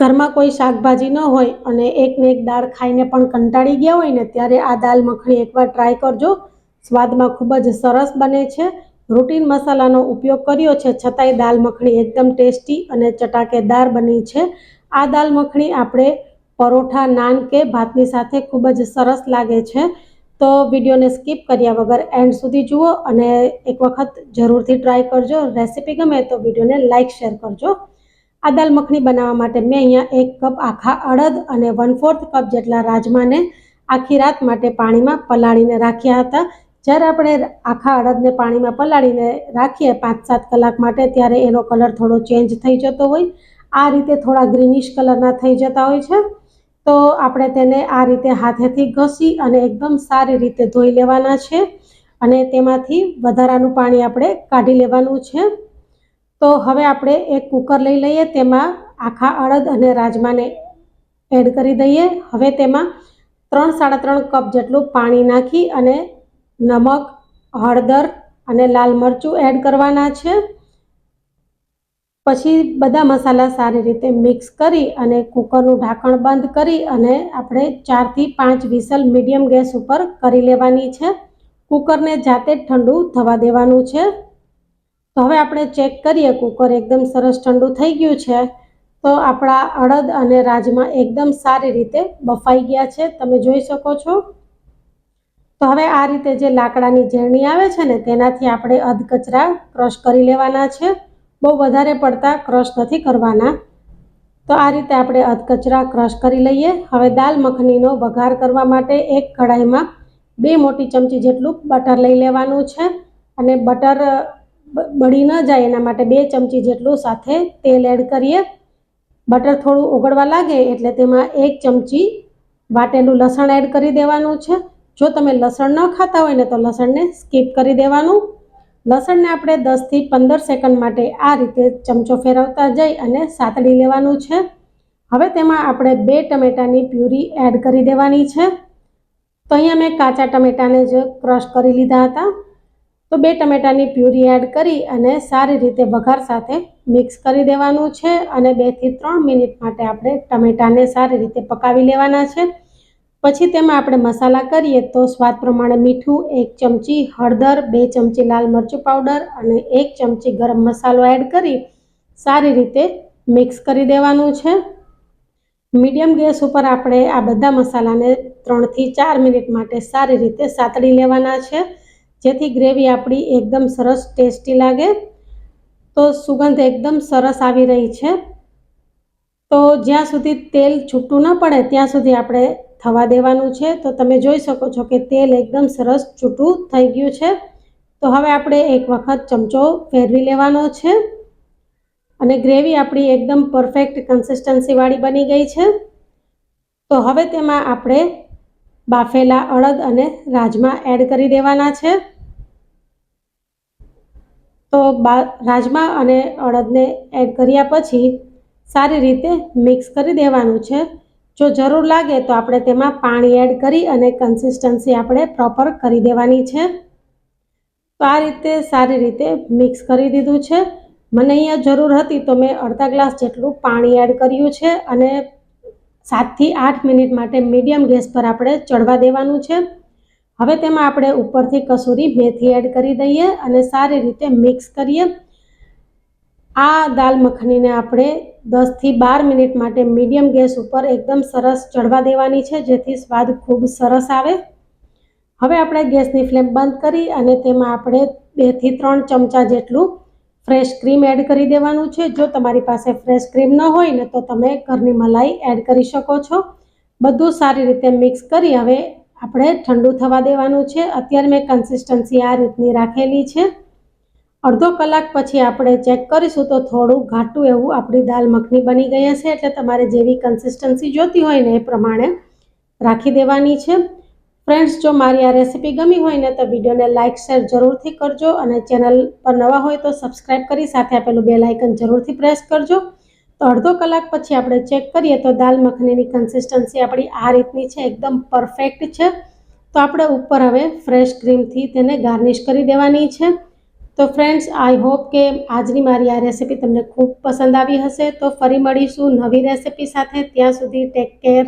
ઘરમાં કોઈ શાકભાજી ન હોય અને એકને એક દાળ ખાઈને પણ કંટાળી ગયા હોય ને, ત્યારે આ દાલ મખણી એકવાર ટ્રાય કરજો. સ્વાદમાં ખૂબ જ સરસ બને છે. રૂટીન મસાલાનો ઉપયોગ કર્યો છે, છતાંય દાલ મખણી એકદમ ટેસ્ટી અને ચટાકેદાર બની છે. આ દાલ મખણી આપણે પરોઠા, નાન કે ભાતની સાથે ખૂબ જ સરસ લાગે છે. તો વિડીયોને સ્કીપ કર્યા વગર એન્ડ સુધી જુઓ અને એક વખત જરૂરથી ટ્રાય કરજો. રેસીપી ગમે તો વિડીયોને લાઇક શેર કરજો. આ દાલ મખણી બનાવવા માટે મેં અહીંયા એક કપ આખા અડદ અને વન ફોર્થ કપ જેટલા રાજમાને આખી રાત માટે પાણીમાં પલાળીને રાખ્યા હતા. જ્યારે આપણે આખા અડદને પાણીમાં પલાળીને રાખીએ પાંચ સાત કલાક માટે, ત્યારે એનો કલર થોડો ચેન્જ થઈ જતો હોય. આ રીતે થોડા ગ્રીનિશ કલરના થઈ જતા હોય છે. તો આપણે તેને આ રીતે હાથેથી ઘસી અને એકદમ સારી રીતે ધોઈ લેવાના છે. અને તેમાંથી વધારાનું પાણી આપણે કાઢી લેવાનું છે. તો હવે આપણે એક કુકર લઈ લઈએ, તેમાં આખા અડદ અને રાજમાને એડ કરી દઈએ. હવે તેમાં ત્રણ, સાડા ત્રણ કપ જેટલું પાણી નાખી અને નમક, હળદર અને લાલ મરચું એડ કરવાના છે. પછી બધા મસાલા સારી રીતે મિક્સ કરી અને કુકરનું ઢાંકણ બંધ કરી અને આપણે ચારથી પાંચ વિસલ મીડિયમ ગેસ ઉપર કરી લેવાની છે. કુકરને જાતે ઠંડુ થવા દેવાનું છે. તો હવે આપણે ચેક કરીએ, કુકર એકદમ સરસ ઠંડુ થઈ ગયું છે. તો આપણા અડદ અને રાજમા એકદમ સારી રીતે બફાઈ ગયા છે. તમે જોઈ શકો છો. તો હવે આ રીતે જે લાકડાની ઝેરણી આવે છે ને, તેનાથી આપણે અધકચરા ક્રશ કરી લેવાના છે. બહુ વધારે પડતા ક્રશ નથી કરવાના. તો આ રીતે આપણે અધકચરા ક્રશ કરી લઈએ. હવે દાલ મખનીનો વઘાર કરવા માટે એક કઢાઈમાં બે મોટી ચમચી જેટલું બટર લઈ લેવાનું છે. અને બટર બળી ન જાય એના માટે બે ચમચી જેટલું સાથે તેલ એડ કરીએ. બટર થોડું ઓગળવા લાગે એટલે તેમાં એક ચમચી વાટેલું લસણ એડ કરી દેવાનું છે. જો તમે લસણ ન ખાતા હોય ને તો લસણને સ્કીપ કરી દેવાનું. લસણને આપણે દસથી પંદર સેકન્ડ માટે આ રીતે ચમચો ફેરવતા જઈ અને સાતડી લેવાનું છે. હવે તેમાં આપણે બે ટમેટાની પ્યુરી એડ કરી દેવાની છે. તો અહીંયા મેં કાચા ટમેટાને જ ક્રશ કરી લીધા હતા. તો બે ટમેટાની પ્યુરી એડ કરી અને સારી રીતે વઘાર સાથે મિક્સ કરી દેવાનું છે અને બેથી ત્રણ મિનિટ માટે આપણે ટમેટાને સારી રીતે પકાવી લેવાના છે. પછી તેમાં આપણે મસાલા કરીએ તો સ્વાદ પ્રમાણે મીઠું, એક ચમચી હળદર, બે ચમચી લાલ મરચું પાવડર અને એક ચમચી ગરમ મસાલો એડ કરી સારી રીતે મિક્સ કરી દેવાનું છે. મીડિયમ ગેસ ઉપર આપણે આ બધા મસાલાને ત્રણથી ચાર મિનિટ માટે સારી રીતે સાતડી લેવાના છે. જેથી ગ્રેવી આપણી એકદમ સરસ ટેસ્ટી લાગે. તો સુગંધ એકદમ સરસ આવી રહી છે. તો જ્યાં સુધી તેલ છૂટું ન પડે, ત્યાં સુધી આપણે થવા દેવાનું છે. તો તમે જોઈ શકો છો કે તેલ એકદમ સરસ છૂટું થઈ ગયું છે. તો હવે આપણે એક વખત ચમચો ફેરવી લેવાનો છે. અને ગ્રેવી આપણી એકદમ પરફેક્ટ કન્સિસ્ટન્સીવાળી બની ગઈ છે. તો હવે તેમાં આપણે બાફેલા અડદ અને રાજમા એડ કરી દેવાના છે. તો રાજમા અને અડદને એડ કર્યા પછી સારી રીતે મિક્સ કરી દેવાનું છે. જો જરૂર લાગે તો આપણે તેમાં પાણી એડ કરી અને કન્સિસ્ટન્સી આપણે પ્રોપર કરી દેવાની છે. તો આ રીતે સારી રીતે મિક્સ કરી દીધું છે. મને અહીંયા જરૂર હતી તો મેં અડધા ગ્લાસ જેટલું પાણી એડ કર્યું છે અને સાતથી આઠ મિનિટ માટે મીડિયમ ગેસ પર આપણે ચડવા દેવાનું છે. હવે તેમાં આપણે ઉપરથી કસૂરી મેથી એડ કરી દઈએ અને સારી રીતે મિક્સ કરીએ. આ દાલ મખનીને આપણે દસથી બાર મિનિટ માટે મીડિયમ ગેસ ઉપર એકદમ સરસ ચડવા દેવાની છે, જેથી સ્વાદ ખૂબ સરસ આવે. હવે આપણે ગેસની ફ્લેમ બંધ કરી અને તેમાં આપણે બેથી ત્રણ ચમચા જેટલું ફ્રેશ ક્રીમ એડ કરી દેવાનું છે. જો તમારી પાસે ફ્રેશ ક્રીમ ન હોય ને, તો તમે ઘરની મલાઈ એડ કરી શકો છો. બધું સારી રીતે મિક્સ કરી હવે આપણે ઠંડુ થવા દેવાનું છે. અત્યારે મેં કન્સિસ્ટન્સી આ રીતની રાખેલી છે. અડધો કલાક પછી આપણે ચેક કરીશું તો થોડું ઘાટું એવું આપણી દાલ મખની બની ગઈ હશે. એટલે તમારે જેવી કન્સિસ્ટન્સી જોતી હોય ને એ પ્રમાણે રાખી દેવાની છે. ફ્રેન્ડ્સ જો મારી આ રેસીપી ગમી હોય ને તો વિડીયોને લાઇક શેર જરૂરથી કરજો અને ચેનલ પર નવા હોય તો સબસ્ક્રાઈબ કરી સાથે આપેલું બે લાઇકન જરૂરથી પ્રેસ કરજો. તો અડધો કલાક પછી આપણે ચેક કરીએ તો દાલ મખનીની કન્સિસ્ટન્સી આપણી આ રીતની છે, એકદમ પરફેક્ટ છે. તો આપણે ઉપર હવે ફ્રેશ ક્રીમથી તેને ગાર્નિશ કરી દેવાની છે. તો ફ્રેન્ડ્સ આઈ હોપ કે આજની મારી આ રેસિપી તમને ખૂબ પસંદ આવી હશે. તો ફરી મળીશું નવી રેસિપી સાથે. ત્યાં સુધી ટેક કેર